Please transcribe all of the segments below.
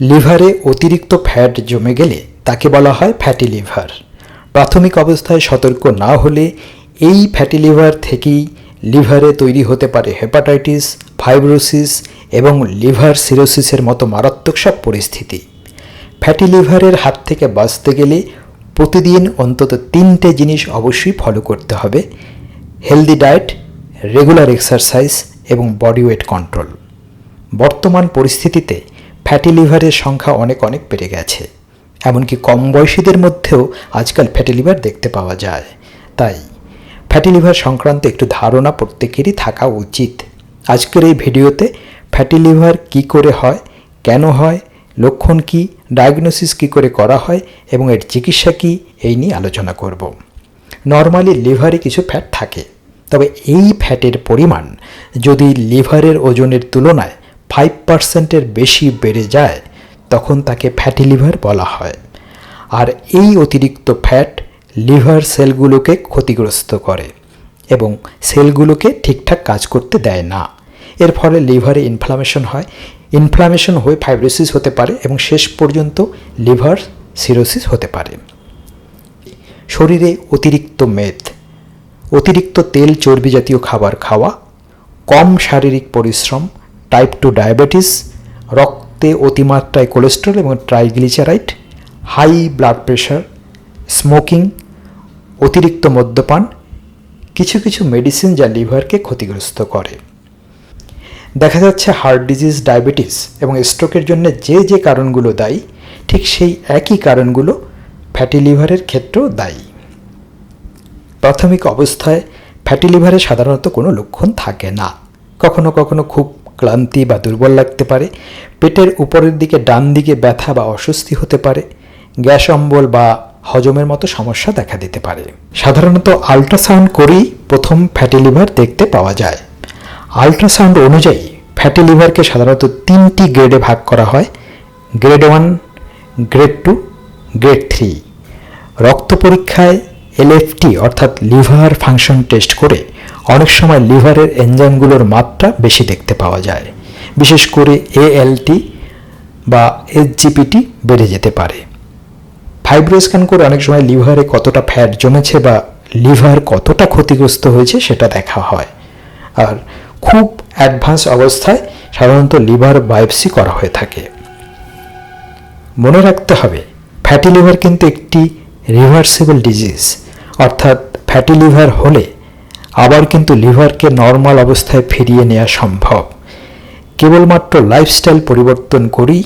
লিভারে অতিরিক্ত ফ্যাট জমে গেলে তাকে বলা হয় ফ্যাটি লিভার। প্রাথমিক অবস্থায় সতর্ক না হলে এই ফ্যাটি লিভার থেকেই লিভারে তৈরি হতে পারে হেপাটাইটিস, ফাইব্রোসিস এবং লিভার সিরোসিসের মতো মারাত্মক সব পরিস্থিতি। ফ্যাটি লিভারের হাত থেকে বাঁচতে গেলে প্রতিদিন অন্তত তিনটে জিনিস অবশ্যই ফলো করতে হবে, হেলদি ডায়েট, রেগুলার এক্সারসাইজ এবং বডি ওয়েট কন্ট্রোল। বর্তমান পরিস্থিতিতে ফ্যাটি লিভারের সংখ্যা অনেক অনেক বেড়ে গেছে। এমনকি কম বয়সীদের মধ্যেও আজকাল ফ্যাটি লিভার দেখতে পাওয়া যায়। তাই ফ্যাটি লিভার সংক্রান্ত একটু ধারণা প্রত্যেকেরই থাকা উচিত। আজকের এই ভিডিওতে ফ্যাটি লিভার কী করে হয়, কেন হয়, লক্ষণ কী ডায়াগনোসিস কী করে করা হয় এবং এর চিকিৎসা কী, এই নিয়ে আলোচনা করব। নর্মালি লিভারে কিছু ফ্যাট থাকে। তবে এই ফ্যাটের পরিমাণ যদি লিভারের ওজনের তুলনায় ফাইভ পার্সেন্টের বেশি বেড়ে যায়, তখন তাকে ফ্যাটি লিভার বলা হয়। আর এই অতিরিক্ত ফ্যাট লিভার সেলগুলোকে ক্ষতিগ্রস্ত করে এবং সেলগুলোকে ঠিকঠাক কাজ করতে দেয় না। এর ফলে লিভারে ইনফ্লামেশন হয়। ইনফ্লামেশন হয়ে ফাইব্রোসিস হতে পারে এবং শেষ পর্যন্ত লিভার সিরোসিস হতে পারে। শরীরে অতিরিক্ত মেদ অতিরিক্ত তেল চর্বি জাতীয় খাবার খাওয়া, কম শারীরিক পরিশ্রম টাইপ টু ডায়াবেটিস রক্তে অতিমাত্রায় কোলেস্ট্রল এবং triglyceride high blood pressure smoking অতিরিক্ত মদ্যপান, কিছু কিছু মেডিসিন যা লিভারকে ক্ষতিগ্রস্ত করে। দেখা যাচ্ছে হার্ট ডিজিজ ডায়াবেটিস এবং স্ট্রোকের জন্য যে যে কারণগুলো দায়ী, ঠিক সেই একই কারণগুলো ফ্যাটি লিভারের ক্ষেত্রেও দায়ী। প্রাথমিক অবস্থায় ফ্যাটি লিভারে সাধারণত কোনো লক্ষণ থাকে না। কখনো কখনো খুব ক্লান্তি বা দুর্বল লাগতে পারে, পেটের উপরের দিকে ডান দিকে ব্যথা বা অস্বস্তি হতে পারে, গ্যাস অম্বল বা হজমের মতো সমস্যা দেখা দিতে পারে। সাধারণত আল্ট্রাসাউন্ড করেই প্রথম ফ্যাটি লিভার দেখতে পাওয়া যায়। আল্ট্রাসাউন্ড অনুযায়ী ফ্যাটি লিভারকে সাধারণত তিনটি গ্রেডে ভাগ করা হয়, grade one, grade two, grade three. রক্ত পরীক্ষায় এলএফটি অর্থাৎ লিভার ফাংশন টেস্ট করে অনেক সময় লিভারের এনজাইমগুলোর মাত্রা বেশি দেখতে পাওয়া যায়। বিশেষ করে এএলটি বা এইচজিপিটি বেড়ে যেতে পারে। ফাইব্রো স্ক্যান করে অনেক সময় লিভারে কতটা ফ্যাট জমেছে বা লিভার কতটা ক্ষতিগ্রস্ত হয়েছে সেটা দেখা হয়। আর খুব অ্যাডভান্স অবস্থায় সাধারণত লিভার বায়োপসি করা হয়ে থাকে। মনে রাখতে হবে ফ্যাটি লিভার কিন্তু একটি রিভার্সিবল ডিজিজ অর্থাৎ ফ্যাটি লিভার হলে আবার কিন্তু লিভারকে নর্মাল অবস্থায় ফিরিয়ে নেওয়া সম্ভব। কেবলমাত্র লাইফস্টাইল পরিবর্তন করেই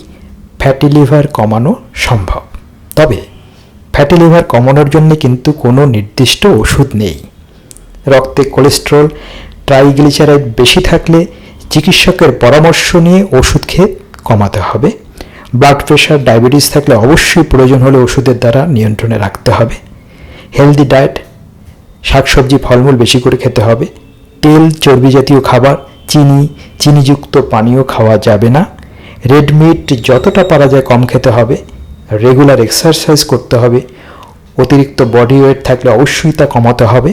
ফ্যাটি লিভার কমানো সম্ভব। তবে ফ্যাটি লিভার কমানোর জন্য কিন্তু কোনো নির্দিষ্ট ওষুধ নেই। রক্তে কোলেস্ট্রল ট্রাইগ্লিচারাইড বেশি থাকলে চিকিৎসকের পরামর্শ নিয়ে ওষুধ খেয়ে কমাতে হবে। ব্লাড প্রেশার ডায়াবেটিস থাকলে অবশ্যই প্রয়োজন হলে ওষুধের দ্বারা নিয়ন্ত্রণে রাখতে হবে। হেলদি ডায়েট শাকসবজি, ফলমূল বেশি করে খেতে হবে। তেল, চর্বি জাতীয় খাবার, চিনি, চিনিযুক্ত পানীয় খাওয়া যাবে না। রেড মিট যতটা পারা যায় কম খেতে হবে। রেগুলার এক্সারসাইজ করতে হবে। অতিরিক্ত বডি ওয়েট থাকলে অবশ্যই তা কমাতে হবে।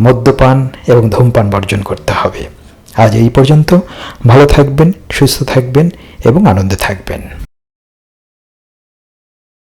মদ্যপান এবং ধূমপান বর্জন করতে হবে। আজ এই পর্যন্ত। ভালো থাকবেন, সুস্থ থাকবেন এবং আনন্দে থাকবেন।